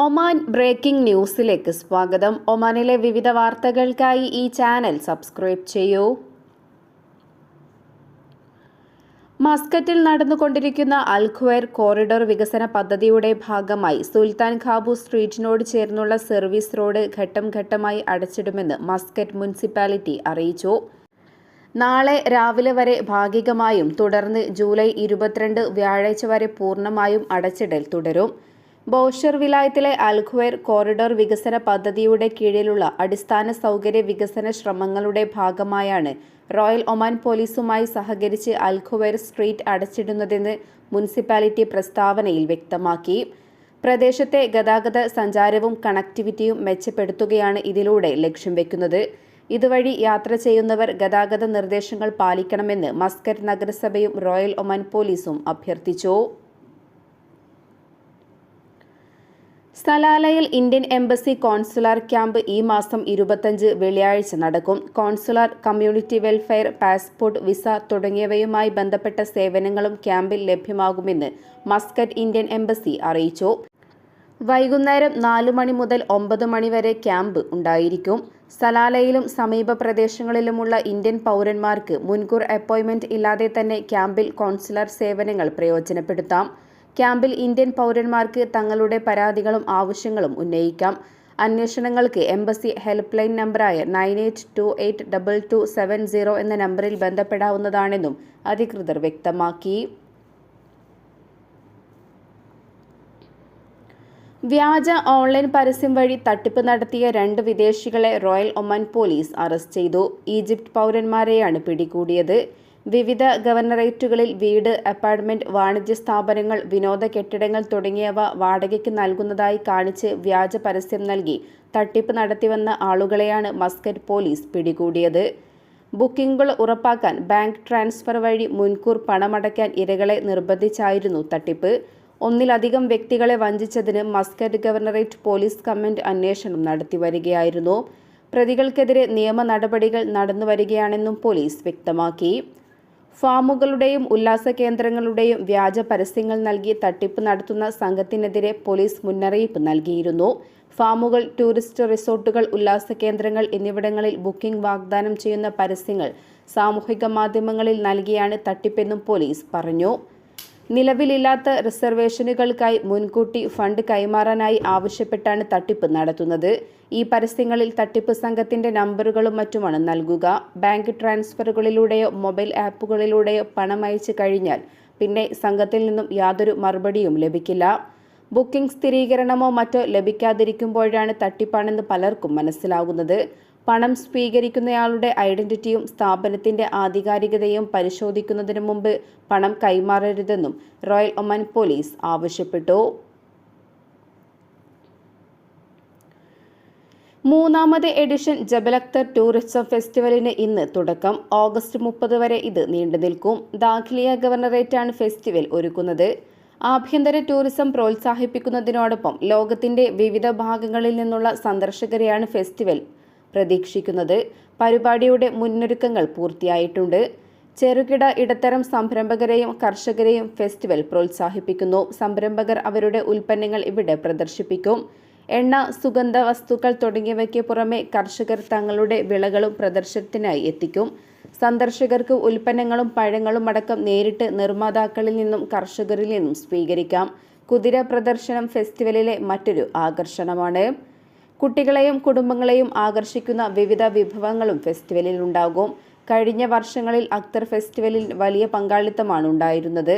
Oman breaking ന്യൂസിലേക്ക് സ്വാഗതം. ഒമാനിലെ വിവിധ വാർത്തകൾക്കായി ഈ ചാനൽ സബ്സ്ക്രൈബ് ചെയ്യൂ. മസ്കറ്റിൽ നടന്നുകൊണ്ടിരിക്കുന്ന അൽഖ്വയർ കോറിഡോർ വികസന പദ്ധതിയുടെ ഭാഗമായി സുൽത്താൻ ഖാബു സ്ട്രീറ്റിനോട് ചേർന്നുള്ള സർവീസ് റോഡ് ഘട്ടം ഘട്ടമായി അടച്ചിടുമെന്ന് മസ്കറ്റ് മുനിസിപ്പാലിറ്റി അറിയിച്ചു. നാളെ രാവിലെ വരെ ഭാഗികമായും തുടർന്ന് ജൂലൈ ഇരുപത്തിരണ്ട് വ്യാഴാഴ്ച വരെ പൂർണമായും അടച്ചിടൽ തുടരും. ബോഷർ വിലായത്തിലെ അൽഖ്വയർ കോറിഡോർ വികസന പദ്ധതിയുടെ കീഴിലുള്ള അടിസ്ഥാന സൗകര്യ വികസന ശ്രമങ്ങളുടെ ഭാഗമായാണ് റോയൽ ഒമാൻ പോലീസുമായി സഹകരിച്ച് അൽഖ്വയർ സ്ട്രീറ്റ് അടച്ചിടുന്നതെന്ന് മുനിസിപ്പാലിറ്റി പ്രസ്താവനയിൽ വ്യക്തമാക്കി. പ്രദേശത്തെ ഗതാഗത സഞ്ചാരവും കണക്ടിവിറ്റിയും മെച്ചപ്പെടുത്തുകയാണ് ഇതിലൂടെ ലക്ഷ്യം വെക്കുന്നത്. ഇതുവഴി യാത്ര ചെയ്യുന്നവർ ഗതാഗത നിർദ്ദേശങ്ങൾ പാലിക്കണമെന്ന് മസ്കറ്റ് നഗരസഭയും റോയൽ ഒമാൻ പോലീസും അഭ്യർത്ഥിച്ചു. സലാലയിൽ ഇന്ത്യൻ എംബസി കോൺസുലാർ ക്യാമ്പ് ഈ മാസം ഇരുപത്തഞ്ച് വെള്ളിയാഴ്ച നടക്കും. Consular community welfare passport visa തുടങ്ങിയവയുമായി ബന്ധപ്പെട്ട സേവനങ്ങളും ക്യാമ്പിൽ ലഭ്യമാകുമെന്ന് മസ്കറ്റ് ഇന്ത്യൻ എംബസി അറിയിച്ചു. വൈകുന്നേരം നാലു മണി മുതൽ ഒമ്പത് മണി വരെ ക്യാമ്പ് ഉണ്ടായിരിക്കും. സലാലയിലും സമീപ പ്രദേശങ്ങളിലുമുള്ള ഇന്ത്യൻ പൗരന്മാർക്ക് മുൻകൂർ അപ്പോയിന്റ്മെന്റ് ഇല്ലാതെ തന്നെ ക്യാമ്പിൽ കോൺസുലർ സേവനങ്ങൾ പ്രയോജനപ്പെടുത്താം. ക്യാമ്പിൽ ഇന്ത്യൻ പൗരന്മാർക്ക് തങ്ങളുടെ പരാതികളും ആവശ്യങ്ങളും ഉന്നയിക്കാം. അന്വേഷണങ്ങൾക്ക് എംബസി ഹെൽപ്പ് ലൈൻ നമ്പറായ nine eight two eight double two seven zero എന്ന നമ്പറിൽ ബന്ധപ്പെടാവുന്നതാണെന്നും അധികൃതർ വ്യക്തമാക്കി. വ്യാജ ഓൺലൈൻ പരസ്യം വഴി തട്ടിപ്പ് നടത്തിയ രണ്ട് വിദേശികളെ റോയൽ ഒമാൻ പോലീസ് അറസ്റ്റ് ചെയ്തു. ഈജിപ്ത് പൗരന്മാരെയാണ് പിടികൂടിയത്. വിവിധ ഗവർണറേറ്റുകളിൽ വീട് അപ്പാർട്ട്മെന്റ് വാണിജ്യ സ്ഥാപനങ്ങൾ വിനോദ കെട്ടിടങ്ങൾ തുടങ്ങിയവ വാടകയ്ക്ക് നൽകുന്നതായി കാണിച്ച് വ്യാജ പരസ്യം നൽകി. തട്ടിപ്പ് നടത്തിവന്ന ആളുകളെയാണ് മസ്കറ്റ് പോലീസ് പിടികൂടിയത്. ബുക്കിംഗുകൾ ഉറപ്പാക്കാൻ ബാങ്ക് ട്രാൻസ്ഫർ വഴി മുൻകൂർ പണമടയ്ക്കാൻ ഇരകളെ നിർബന്ധിച്ചായിരുന്നു തട്ടിപ്പ്. ഒന്നിലധികം വ്യക്തികളെ വഞ്ചിച്ചതിന് മസ്കറ്റ് ഗവർണറേറ്റ് പോലീസ് കമ്മന്റ് അന്വേഷണം നടത്തിവരികയായിരുന്നു പ്രതികൾക്കെതിരെ നിയമ നടപടികൾ നടന്നുവരികയാണെന്നും പോലീസ് വ്യക്തമാക്കി. ഫാമുകളുടെയും ഉല്ലാസ കേന്ദ്രങ്ങളുടെയും വ്യാജ പരസ്യങ്ങൾ നൽകി തട്ടിപ്പ് നടത്തുന്ന സംഘത്തിനെതിരെ പോലീസ് മുന്നറിയിപ്പ് നൽകിയിരുന്നു. ഫാമുകൾ ടൂറിസ്റ്റ് റിസോർട്ടുകൾ ഉല്ലാസ കേന്ദ്രങ്ങൾ എന്നിവിടങ്ങളിൽ ബുക്കിംഗ് വാഗ്ദാനം ചെയ്യുന്ന പരസ്യങ്ങൾ സാമൂഹിക മാധ്യമങ്ങളിൽ നൽകിയാണ് തട്ടിപ്പെന്നും പോലീസ് പറഞ്ഞു. നിലവിലില്ലാത്ത റിസർവേഷനുകൾക്കായി മുൻകൂട്ടി ഫണ്ട് കൈമാറാനായി ആവശ്യപ്പെട്ടാണ് തട്ടിപ്പ് നടത്തുന്നത്. ഈ പരസ്യങ്ങളിൽ തട്ടിപ്പ് സംഘത്തിന്റെ നമ്പറുകളും മറ്റുമാണ് നൽകുക. ബാങ്ക് ട്രാൻസ്ഫറുകളിലൂടെയോ മൊബൈൽ ആപ്പുകളിലൂടെയോ പണം അയച്ചു കഴിഞ്ഞാൽ പിന്നെ സംഘത്തിൽ നിന്നും യാതൊരു മറുപടിയും ലഭിക്കില്ല. ബുക്കിംഗ് സ്ഥിരീകരണമോ മറ്റോ ലഭിക്കാതിരിക്കുമ്പോഴാണ് തട്ടിപ്പാണെന്ന് പലർക്കും മനസ്സിലാകുന്നത്. പണം സ്വീകരിക്കുന്നയാളുടെ ഐഡന്റിറ്റിയും സ്ഥാപനത്തിന്റെ ആധികാരികതയും പരിശോധിക്കുന്നതിന് മുമ്പ് പണം കൈമാറരുതെന്നും റോയൽ ഒമാൻ പോലീസ് ആവശ്യപ്പെട്ടു. മൂന്നാമത് എഡിഷൻ ജബലക്തർ ടൂറിസം ഫെസ്റ്റിവലിന് ഇന്ന് തുടക്കം. ഓഗസ്റ്റ് മുപ്പത് വരെ ഇത് നീണ്ടു നിൽക്കും. ദാഖിലിയ ഗവർണറേറ്റാണ് ഫെസ്റ്റിവൽ ഒരുക്കുന്നത്. ആഭ്യന്തര ടൂറിസം പ്രോത്സാഹിപ്പിക്കുന്നതിനോടൊപ്പം ലോകത്തിന്റെ വിവിധ ഭാഗങ്ങളിൽ നിന്നുള്ള സന്ദർശകരെയാണ് ഫെസ്റ്റിവൽ പ്രതീക്ഷിക്കുന്നത് പരിപാടിയുടെ മുന്നൊരുക്കങ്ങൾ പൂർത്തിയായിട്ടുണ്ട്. ചെറുകിട ഇടത്തരം സംരംഭകരെയും കർഷകരെയും ഫെസ്റ്റിവൽ പ്രോത്സാഹിപ്പിക്കുന്നു. സംരംഭകർ അവരുടെ ഉൽപ്പന്നങ്ങൾ ഇവിടെ പ്രദർശിപ്പിക്കും. എണ്ണ സുഗന്ധ വസ്തുക്കൾ തുടങ്ങിയവയ്ക്ക് പുറമെ കർഷകർ തങ്ങളുടെ വിളകളും പ്രദർശനത്തിനായി എത്തിക്കും. സന്ദർശകർക്ക് ഉൽപ്പന്നങ്ങളും പഴങ്ങളും അടക്കം നേരിട്ട് നിർമ്മാതാക്കളിൽ നിന്നും കർഷകരിൽ നിന്നും സ്വീകരിക്കാം. കുതിര പ്രദർശനം ഫെസ്റ്റിവലിലെ മറ്റൊരു ആകർഷണമാണ്. കുട്ടികളെയും കുടുംബങ്ങളെയും ആകർഷിക്കുന്ന വിവിധ വിഭവങ്ങളും ഫെസ്റ്റിവലിൽ ഉണ്ടാകും കഴിഞ്ഞ വർഷങ്ങളിൽ അക്തർ ഫെസ്റ്റിവലിൽ വലിയ പങ്കാളിത്തമാണ് ഉണ്ടായിരുന്നത്.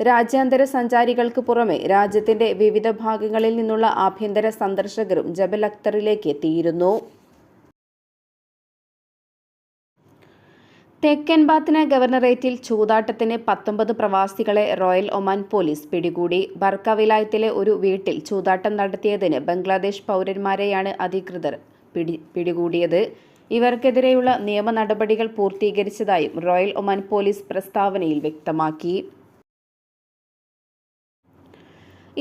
രാജ്യാന്തര സഞ്ചാരികൾക്ക് പുറമെ രാജ്യത്തിന്റെ വിവിധ ഭാഗങ്ങളിൽ നിന്നുള്ള ആഭ്യന്തര സന്ദർശകരും ജബൽ അക്തറിലേക്ക് എത്തിയിരുന്നു. തെക്കൻ ബാത്തിന ഗവർണറേറ്റിൽ ചൂതാട്ടത്തിന് പത്തൊമ്പത് പ്രവാസികളെ റോയൽ ഒമാൻ പോലീസ് പിടികൂടി. ബർക്ക വിലായത്തിലെ ഒരു വീട്ടിൽ ചൂതാട്ടം നടത്തിയതിന് ബംഗ്ലാദേശ് പൗരന്മാരെയാണ് അധികൃതർ പിടി പിടികൂടിയത്. ഇവർക്കെതിരെയുള്ള നിയമ നടപടികൾ പൂർത്തീകരിച്ചതായും റോയൽ ഒമാൻ പോലീസ് പ്രസ്താവനയിൽ വ്യക്തമാക്കി.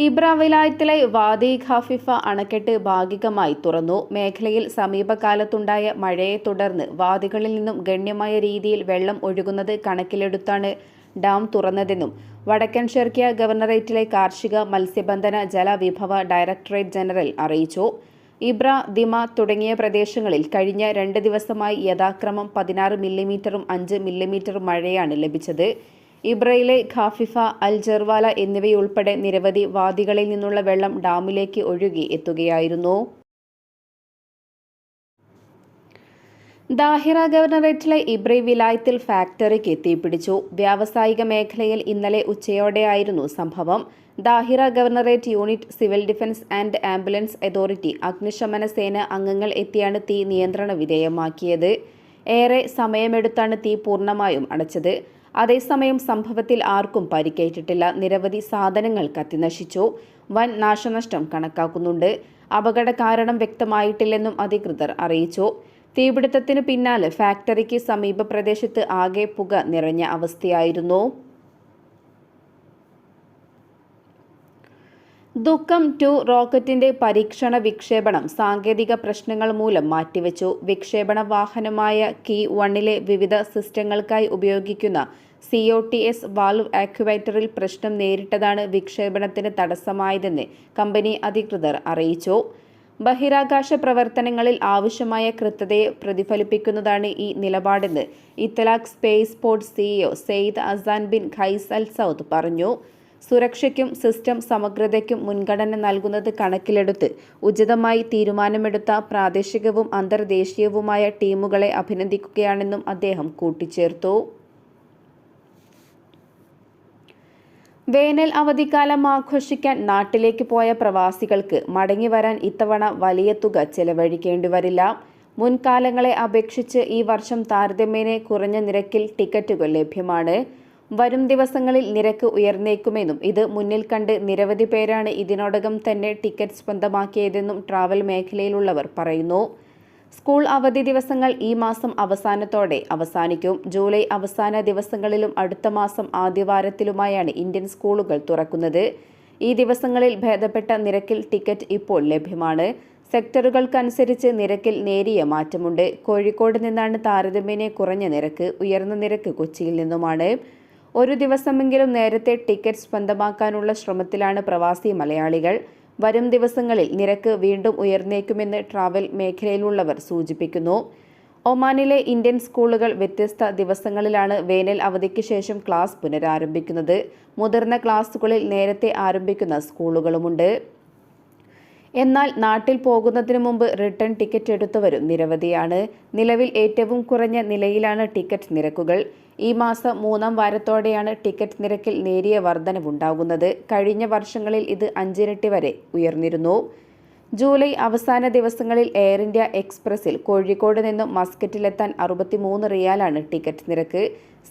ഇബ്ര വിലായത്തിലെ വാദി ഖാഫിഫ അണക്കെട്ട് ഭാഗികമായി തുറന്നു. മേഖലയിൽ സമീപകാലത്തുണ്ടായ മഴയെ തുടർന്ന് വാദികളിൽ നിന്നും ഗണ്യമായ രീതിയിൽ വെള്ളം ഒഴുകുന്നത് കണക്കിലെടുത്താണ് ഡാം തുറന്നതെന്നും വടക്കൻ ഷെർക്കിയ ഗവർണറേറ്റിലെ കാർഷിക മത്സ്യബന്ധന ജലവിഭവ ഡയറക്ടറേറ്റ് ജനറൽ അറിയിച്ചു. ഇബ്ര ദിമ തുടങ്ങിയ പ്രദേശങ്ങളിൽ കഴിഞ്ഞ രണ്ട് ദിവസമായി യഥാക്രമം പതിനാറ് മില്ലിമീറ്ററും അഞ്ച് മില്ലിമീറ്ററും മഴയാണ് ലഭിച്ചത്. ഇബ്രയിലെ ഖാഫിഫ അൽ ജർവാല എന്നിവയുൾപ്പെടെ നിരവധി വാദികളിൽ നിന്നുള്ള വെള്ളം ഡാമിലേക്ക് ഒഴുകി എത്തുകയായിരുന്നു. ദാഹിറ ഗവർണറേറ്റിലെ ഇബ്രി വിലായത്തിൽ ഫാക്ടറിക്ക് തീപിടിച്ചു. വ്യാവസായിക മേഖലയിൽ ഇന്നലെ ഉച്ചയോടെയായിരുന്നു സംഭവം. Dhahira governorate unit civil defence and ambulance authority അഗ്നിശമന സേന അംഗങ്ങൾ എത്തിയാണ് തീ നിയന്ത്രണ വിധേയമാക്കിയത്. ഏറെ സമയമെടുത്താണ് തീ പൂർണമായും അടച്ചത്. അതേസമയം സംഭവത്തിൽ ആർക്കും പരിക്കേറ്റിട്ടില്ല. നിരവധി സാധനങ്ങൾ കത്തിനശിച്ചു വൻ നാശനഷ്ടം കണക്കാക്കുന്നുണ്ട്. അപകട കാരണം വ്യക്തമായിട്ടില്ലെന്നും അധികൃതർ അറിയിച്ചു. തീപിടുത്തത്തിന് പിന്നാലെ ഫാക്ടറിക്ക് സമീപ പ്രദേശത്ത് ആകെ പുക നിറഞ്ഞ അവസ്ഥയായിരുന്നു. ദുഃഖം ടു റോക്കറ്റിന്റെ പരീക്ഷണ വിക്ഷേപണം സാങ്കേതിക പ്രശ്നങ്ങൾ മൂലം മാറ്റിവെച്ചു. വിക്ഷേപണ വാഹനമായ കി വണ്ണിലെ വിവിധ സിസ്റ്റങ്ങൾക്കായി ഉപയോഗിക്കുന്ന C O T S valve ആക്യുവേറ്ററിൽ പ്രശ്നം നേരിട്ടതാണ് വിക്ഷേപണത്തിന് തടസ്സമായതെന്ന് കമ്പനി അധികൃതർ അറിയിച്ചു. ബഹിരാകാശ പ്രവർത്തനങ്ങളിൽ ആവശ്യമായ കൃത്യതയെ പ്രതിഫലിപ്പിക്കുന്നതാണ് ഈ നിലപാടെന്ന് Etlaq spaceport CEO Saeed Azzan bin Qais Al Said പറഞ്ഞു. സുരക്ഷയ്ക്കും സിസ്റ്റം സമഗ്രതയ്ക്കും മുൻഗണന നൽകുന്നത് കണക്കിലെടുത്ത് ഉചിതമായി തീരുമാനമെടുത്ത പ്രാദേശികവും അന്തർദേശീയവുമായ ടീമുകളെ അഭിനന്ദിക്കുകയാണെന്നും അദ്ദേഹം കൂട്ടിച്ചേർത്തു. വേനൽ അവധിക്കാലം ആഘോഷിക്കാൻ നാട്ടിലേക്ക് പോയ പ്രവാസികൾക്ക് മടങ്ങിവരാൻ ഇത്തവണ വലിയ തുക ചെലവഴിക്കേണ്ടി വരില്ല. മുൻകാലങ്ങളെ അപേക്ഷിച്ച് ഈ വർഷം താരതമ്യേന കുറഞ്ഞ നിരക്കിൽ ടിക്കറ്റുകൾ ലഭ്യമാണ്. വരും ദിവസങ്ങളിൽ നിരക്ക് ഉയർന്നേക്കുമെന്നും ഇത് മുന്നിൽ കണ്ട് നിരവധി പേരാണ് ഇതിനോടകം തന്നെ ടിക്കറ്റ് സ്വന്തമാക്കിയതെന്നും ട്രാവൽ മേഖലയിലുള്ളവർ പറയുന്നു. സ്കൂൾ അവധി ദിവസങ്ങൾ ഈ മാസം അവസാനത്തോടെ അവസാനിക്കും. ജൂലൈ അവസാന ദിവസങ്ങളിലും അടുത്ത മാസം ആദ്യവാരത്തിലുമായാണ് ഇന്ത്യൻ സ്കൂളുകൾ തുറക്കുന്നത്. ഈ ദിവസങ്ങളിൽ ഭേദപ്പെട്ട നിരക്കിൽ ടിക്കറ്റ് ഇപ്പോൾ ലഭ്യമാണ്. സെക്ടറുകൾക്കനുസരിച്ച് നിരക്കിൽ നേരിയ മാറ്റമുണ്ട്. കോഴിക്കോട് നിന്നാണ് താരതമ്യേന കുറഞ്ഞ നിരക്ക് ഉയർന്ന നിരക്ക് കൊച്ചിയിൽ നിന്നുമാണ്. ഒരു ദിവസമെങ്കിലും നേരത്തെ ടിക്കറ്റ് സ്വന്തമാക്കാനുള്ള ശ്രമത്തിലാണ് പ്രവാസി മലയാളികൾ. വരും ദിവസങ്ങളിൽ നിരക്ക് വീണ്ടും ഉയർന്നേക്കുമെന്ന് ട്രാവൽ മേഖലയിലുള്ളവർ സൂചിപ്പിക്കുന്നു. ഒമാനിലെ ഇന്ത്യൻ സ്കൂളുകൾ വ്യത്യസ്ത ദിവസങ്ങളിലാണ് വേനൽ അവധിക്ക് ശേഷം ക്ലാസ് പുനരാരംഭിക്കുന്നത്. മുതിർന്ന ക്ലാസുകളിൽ നേരത്തെ ആരംഭിക്കുന്ന സ്കൂളുകളുമുണ്ട്. എന്നാൽ നാട്ടിൽ പോകുന്നതിനു മുമ്പ് റിട്ടേൺ ടിക്കറ്റ് എടുത്തവരും നിരവധിയാണ്. നിലവിൽ ഏറ്റവും കുറഞ്ഞ നിലയിലാണ് ടിക്കറ്റ് നിരക്കുകൾ. ഈ മാസം മൂന്നാം വാരത്തോടെയാണ് ടിക്കറ്റ് നിരക്കിൽ നേരിയ വർധനവുണ്ടാകുന്നത്. കഴിഞ്ഞ വർഷങ്ങളിൽ ഇത് അഞ്ചിരട്ടി വരെ ഉയർന്നിരുന്നു. ജൂലൈ അവസാന ദിവസങ്ങളിൽ എയർ ഇന്ത്യ എക്സ്പ്രസിൽ കോഴിക്കോട് നിന്നും മസ്കറ്റിലെത്താൻ അറുപത്തിമൂന്ന് റിയാലാണ് ടിക്കറ്റ് നിരക്ക്.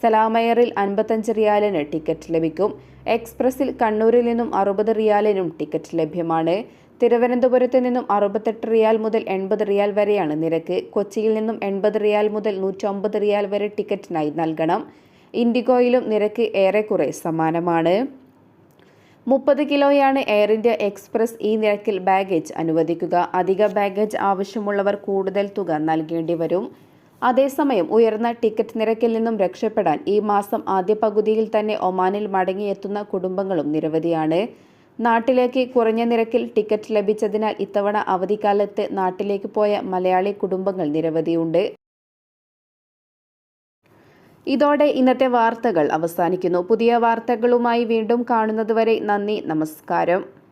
സലാമയറിൽ അൻപത്തഞ്ച് റിയാലിന് ടിക്കറ്റ് ലഭിക്കും. എക്സ്പ്രസിൽ കണ്ണൂരിൽ നിന്നും അറുപത് റിയാലിനും ടിക്കറ്റ് ലഭ്യമാണ്. തിരുവനന്തപുരത്ത് നിന്നും അറുപത്തെട്ട് റിയാൽ മുതൽ എൺപത് റിയാൽ വരെയാണ് നിരക്ക്. കൊച്ചിയിൽ നിന്നും എൺപത് റിയാൽ മുതൽ നൂറ്റമ്പത് റിയാൽ വരെ ടിക്കറ്റിനായി നൽകണം. ഇൻഡിഗോയിലും നിരക്ക് ഏറെക്കുറെ സമാനമാണ്. മുപ്പത് കിലോയാണ് എയർ ഇന്ത്യ എക്സ്പ്രസ് ഈ നിരക്കിൽ ബാഗേജ് അനുവദിക്കുക. അധിക ബാഗേജ് ആവശ്യമുള്ളവർ കൂടുതൽ തുക നൽകേണ്ടി വരും. അതേസമയം ഉയർന്ന ടിക്കറ്റ് നിരക്കിൽ നിന്നും രക്ഷപ്പെടാൻ ഈ മാസം ആദ്യ പകുതിയിൽ തന്നെ ഒമാനിൽ മടങ്ങിയെത്തുന്ന കുടുംബങ്ങളും നിരവധിയാണ്. നാട്ടിലേക്ക് കുറഞ്ഞ നിരക്കിൽ ടിക്കറ്റ് ലഭിച്ചതിനാൽ ഇത്തവണ അവധിക്കാലത്ത് നാട്ടിലേക്ക് പോയ മലയാളി കുടുംബങ്ങൾ നിരവധിയുണ്ട്. ഇതോടെ ഇന്നത്തെ വാർത്തകൾ അവസാനിക്കുന്നു. പുതിയ വാർത്തകളുമായി വീണ്ടും കാണുന്നതുവരെ നന്ദി നമസ്കാരം.